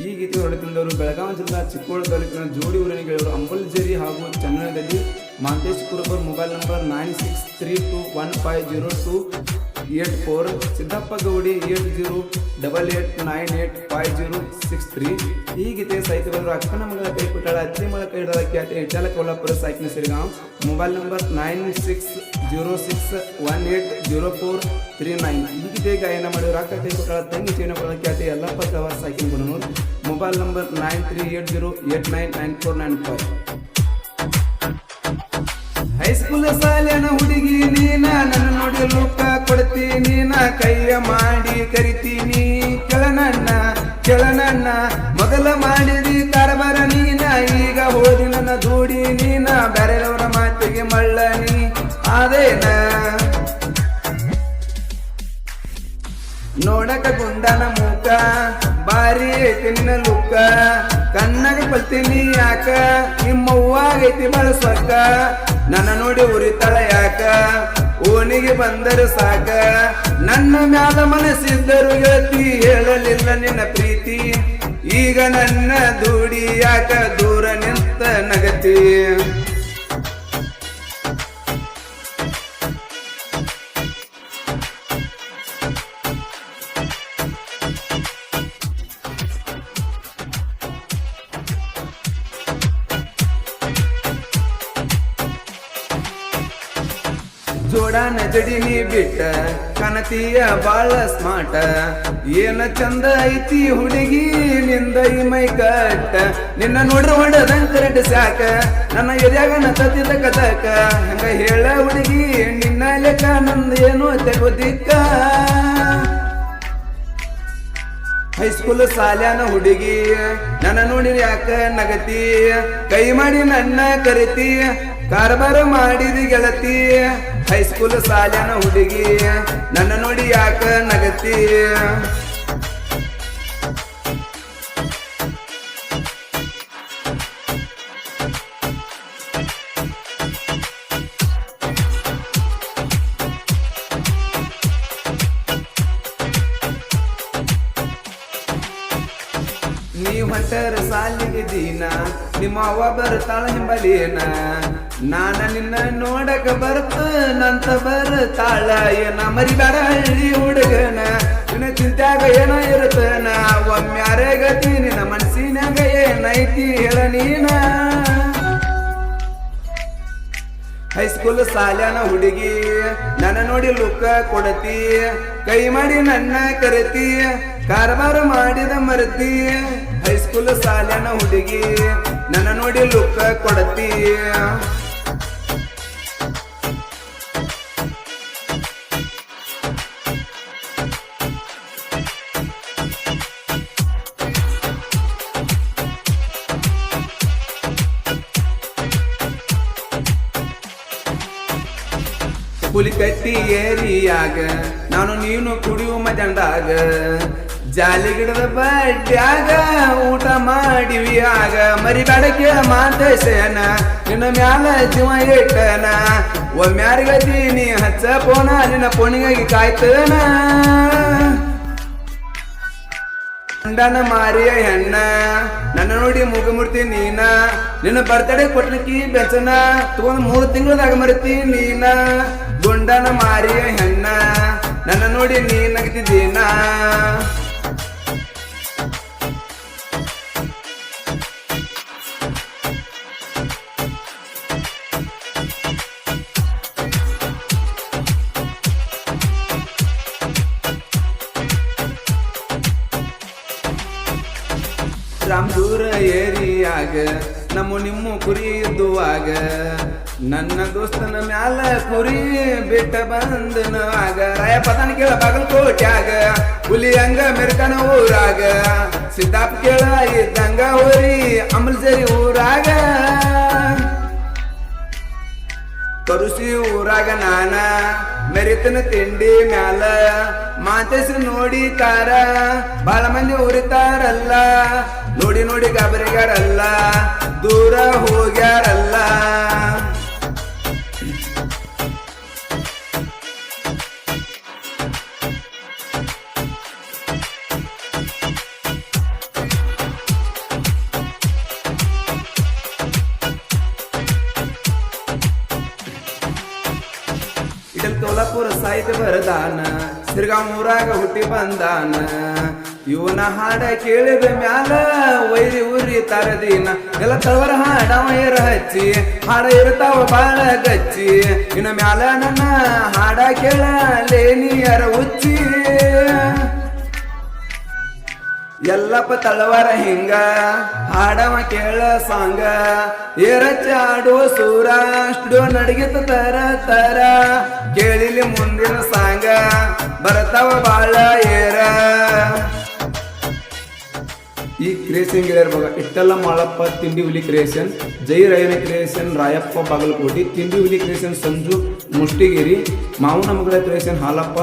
ಈ ಗೀತೆ ಹೊರತಂದವರು ಬೆಳಗಾವಿ ಜಿಲ್ಲಾ ಚಿಕ್ಕೋಳ ತಾಲೂಕಿನ ಜೋಡಿ ಊರಿನ ಗೆಳೆಯರು ಅಂಬಲ್ಜೇರಿ ಹಾಗೂ ಚನ್ನನದಲ್ಲಿ Manthesh Kurubar mobile number nine six three two one five zero two eight four Siddappa Gaudi eight zero double eight nine eight five zero six three. ಈ ಗೀತೆ ಬಂದರು ಅಕ್ಕನ ಮಗಳ ಕೈ ಕೊಟ್ಟಾಳ, ಅತ್ತಿ ಮಗಳ ಕೈ ಹಿಡಿದ ಖ್ಯಾತಿ ಹೆಚ್ಚಾಲ Kolhapur ಸೈಕ್ನ Sirigaon. Mobile number nine six zero six one eight zero four three nine. ಗೀತೆ ಗಾಯನ ಮಾಡಿದ್ರು ಅಕ್ಕ ಕೈ ಕೊಟ್ಟಾಳ, ತಂಗಿ ಚೇನ ಕೊಡೋ ಖ್ಯಾತಿ ಎಲ್ಲಪ್ಪ ಕವರ್ ಸಾಕಿನ Gunanur mobile number nine three eight zero eight nine nine four nine five. High school ಸಾಲಿನ ಹುಡುಗಿ ನೀನ ನನ್ನ ನೋಡಿ ಲೋಕ ಕೊಡ್ತೀನಿ ನಾ ಕೈಯ ಮಾಡಿ ಕರಿತೀನಿ. ಕೆಳನಣ್ಣ ಕೆಳನಣ್ಣ ಮೊದಲ ಮಾಡಿದಿ ಕಾರಬಾರ ನೀನ, ಈಗ ಹೋದಿ ನನ್ನ ದೂಡಿ ನೀನ ಬೇರೆಯವರ ಮಾತಿಗೆ ಮಳ್ಳನಿ. ಅದೇನ ನೋಡಕ ಗುಂಡನ ಮೂಕ ಬಾರಿ ಐತಿ ನಿನ್ನ ಲುಕ್ಕ. ಕಣ್ಣಾಗ ಬಲ್ತೀನಿ ಯಾಕ? ನಿಮ್ಮವ್ವಾಗೈತಿ ಬಳಸಕ್ಕ ನನ್ನ ನೋಡಿ ಉರಿತಳ ಯಾಕ? ಓಣಿಗೆ ಬಂದರು ಸಾಕ. ನನ್ನ ಮ್ಯಾಲ ಮನಸ್ಸಿದ್ದರು ಗೆಳತಿ ಹೇಳಲಿಲ್ಲ ನಿನ್ನ ಪ್ರೀತಿ. ಈಗ ನನ್ನ ದೂಡಿಯಾಕ ದೂರ ನಿಂತ ನಗತಿ? ಜೋಡಾನ ಜಡಿನಿ ಬಿಟ್ಟ. ಕನತಿಯ ಬಾಳ ಸ್ಮಾರ್ಟ. ಏನ ಚಂದ ಐತಿ ಹುಡುಗಿ, ನಿಂದ ಈ ಮೈ ಕಟ್ಟ. ನಿನ್ನ ನೋಡ್ರ ಹೊಡದಂಗ ಕರೆಟ್ ಸಾಕ. ನನ್ನ ಎದ್ಯಾಗ ನತತಿ ತಕ ತಕ ಹಂಗ ಹೇಳ ಹುಡುಗಿ, ನಿನ್ನ ಲೆಕ್ಕ ನಂದ ಏನು ತೆಗೋದಿಕ್ಕ. ಹೈಸ್ಕೂಲ್ ಸಾಲ್ಯಾನ ಹುಡುಗಿ, ನನ್ನ ನೋಡಿ ಯಾಕ ನಗತಿ. ಕೈ ಮಾಡಿ ನನ್ನ ಕರಿತಿ, ಕಾರ್ಬಾರ ಮಾಡಿದಿ ಗೆಳತಿ. ಹೈಸ್ಕೂಲ್ ಸಾಲಿನ ಹುಡುಗಿ. ನನ್ನ ನೋಡಿ ಯಾಕ ನಗತಿ ನೀ ಹೊಂಟರ ಸಾಲಿಗೆ ದೀನ, ನಿಮ್ಮ ಅವ್ವ ಬರ್ತಾಳ ಹಿಂಬಲಿನ ನಾನ ನಿನ್ನ ನೋಡಕ ಬರ್ತ ನಂತ ಬರ್ತಾಳ ಏನ ಮರಿಬೇಡ ಹಳ್ಳಿ ಹುಡುಗನ. ನಿನ್ನ ಚಿಂತ್ಯಾಗ ಏನೋ ಇರುತ್ತನ? ಒಮ್ಮ್ಯಾರ ಗತಿ ನಿನ್ನ ಮನಸ್ಸಿನಾಗ ಏನೈತಿ ಹೇಳ ನೀನ. ಹೈಸ್ಕೂಲ್ ಸಾಲ್ಯಾನ ಹುಡುಗಿ, ನನ್ನ ನೋಡಿ ಲುಕ್ಕ ಕೊಡತಿ. ಕೈ ಮಾಡಿ ನನ್ನ ಕರೆತಿ ಕಾರ್ಬಾರ ಮಾಡಿದ ಮರತಿ. ಹೈಸ್ಕೂಲ್ ಸಾಲ್ಯಾನ ಹುಡುಗಿ, ನನ್ನ ನೋಡಿ ಲುಕ್ಕ ಕೊಡತಿ. ಹುಲಿಕಟ್ಟಿ ಏರಿಯಾಗ, ನಾನು ನೀನು ಕುಡಿಯುವ ಮಜಂಡಾಗ ಜಾಲಿ ಗಿಡದ ಬಡ್ಡ್ಯಾಗ ಊಟ ಮಾಡಿವಿ ಆಗ. ಮರಿಬೇಡ ಕೇಳ ಮಾತೇಶನ ನಿನ್ನ ಮ್ಯಾಲ ಜೀವ ಇಟ್ಟನ. ಒಮ್ಮ್ಯಾರಿಗತಿ ನೀ ಹಚ್ಚ ಪೋನ, ನಿನ್ನ ಪೋಣಿಗಾಗಿ ಕಾಯ್ತನ. ಗಂಡನ ಮಾರಿಯ ಹೆಣ್ಣ. ನನ್ನ ನೋಡಿ ಮುಗಮೂರ್ತಿ ನೀನ. ನಿನ್ನ ಬರ್ತಡೇ ಕೊಟ್ಲಿಕ್ಕಿ ಬೆಚನ ತಗೊಂಡ್ ಮೂರು ತಿಂಗಳದಾಗ ಮರಿತಿ ನೀನ. ಗುಂಡನ ಮಾರಿಯ ಹೆಣ್ಣ. ನನ್ನ ನೋಡಿ ನೀ ನಗ್ತಿದ್ದೀನ ರಾಮದೂರ ಏರಿಯಾಗ, ನಮ್ಮ ನಿಮ್ಮ ಕುರಿ ಇದ್ದುವಾಗ, ನನ್ನ ದೋಸ್ತನ ಮ್ಯಾಲ ಕುರಿ ಬಿಟ್ಟ ಆಗ ರಾಯ ಪತನ ಕೇಳ ಬಾಗಲಕೋಟ್ಯಾಗ, ಹುಲಿ ಹಂಗ ಮೆರ್ಕನ ಊರಾಗ, ಸಿದ್ದಾಪ್ ಕೇಳ ಇದ್ದಂಗ ಊರಿ ಅಮಲ್ಸೇರಿ ಊರಾಗ. ಕರುಸಿ ಊರಾಗ ನಾನ, ಮೆರಿತನ ತಿಂಡಿ ಮ್ಯಾಲ ಮಾತೇಶ್ರ ನೋಡಿ ಕಾರ ಬಾಳ ಮಂದಿ ಉರಿತಾರಲ್ಲ. ನೋಡಿ ನೋಡಿ ಗಾಬರಿಗಾರಲ್ಲ ದೂರ ಹೋಗ್ಯಾರಲ್ಲ. ಇಡಲ್ ಕೋಲಾಪುರ ಸಾಹಿತ್ಯ ಬರದಾನ ಸಿರ್ಗಾಮೂರಾಗ ಹುಟ್ಟಿ ಬಂದಾನ. ಇವನ ಹಾಡ ಕೇಳಿದ ಮ್ಯಾಲ ವೈರಿ ಊರಿ ತರದಿನ. ಎಲ್ಲ ತಳವರ ಹಾಡ ಮೈರ ಹಚ್ಚಿ, ಹಾಡ ಇರ್ತಾವ ಬಾಳ ಗಚ್ಚಿ. ಇನ್ನ ಮ್ಯಾಲ ನನ್ನ ಹಾಡ ಕೇಳಲೇನಿಯರ ಹುಚ್ಚಿ. ಎಲ್ಲಪ್ಪ ತಳವಾರ ಹಿಂಗ, ಹಾಡವ ಕೇಳ ಸಾಂಗ, ಏರಚ್ಚ ಆಡುವ ಸೂರ, ಸ್ಟುಡಿಯೋ ನಡಗಿತ ತರ ತರ, ಕೇಳಿಲಿ ಮುಂದಿನ ಸಾಂಗ, ಬರ್ತಾವ ಬಾಳ ಏರ. ಈ ಕ್ರಿಯೇಷನ್ ಇಷ್ಟೆಲ್ಲ ಇಟ್ಟಲ್ಲ ಮಾಳಪ್ಪ, ತಿಂಡಿ ಹುಲಿ ಕ್ರಿಯೇಷನ್ ಜೈ ರೈನ ಕ್ರಿಯೇಷನ್ ರಾಯಪ್ಪ ಬಾಗಲಕೋಟಿ, ತಿಂಡಿ ಹುಲಿ ಕ್ರಿಯೇಷನ್ ಸಂಜು ಮುಷ್ಟಿಗಿರಿ, ಮಾವನ ಮಗಳ ಕ್ರಿಯೇಷನ್ ಹಾಲಪ್ಪ